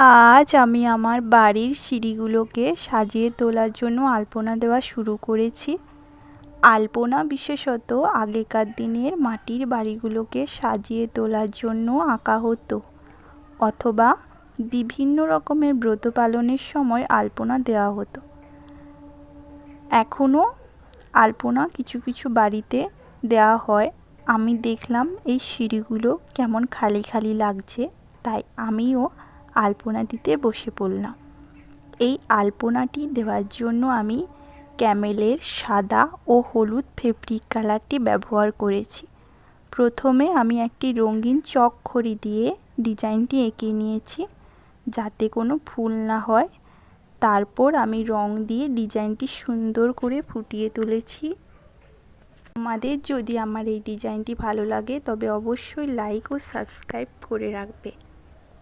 আজ আমি আমার বাড়ির সিঁড়িগুলোকে সাজিয়ে তোলার জন্য আলপনা দেওয়া শুরু করেছি। আলপনা বিশেষত আগেকার দিনের মাটির বাড়িগুলোকে সাজিয়ে তোলার জন্য আঁকা হতো, অথবা বিভিন্ন রকমের ব্রত পালনের সময় আলপনা দেওয়া হতো। এখনও আলপনা কিছু কিছু বাড়িতে দেওয়া হয়। আমি দেখলাম এই সিঁড়িগুলো কেমন খালি খালি লাগছে, তাই আমিও আলপনা দিতে বসে পড়লাম। এই আলপনাটি দেওয়ার জন্য আমি ক্যামেলের সাদা ও হলুদ ফেব্রিক কালারটি ব্যবহার করেছি। প্রথমে আমি একটি রঙিন চক খড়ি দিয়ে ডিজাইনটি এঁকে নিয়েছি যাতে কোনো ফুল না হয়। তারপর আমি রং দিয়ে ডিজাইনটি সুন্দর করে ফুটিয়ে তুলেছি। আমাদের যদি আমার এই ডিজাইনটি ভালো লাগে তবে অবশ্যই লাইক ও সাবস্ক্রাইব করে রাখবে।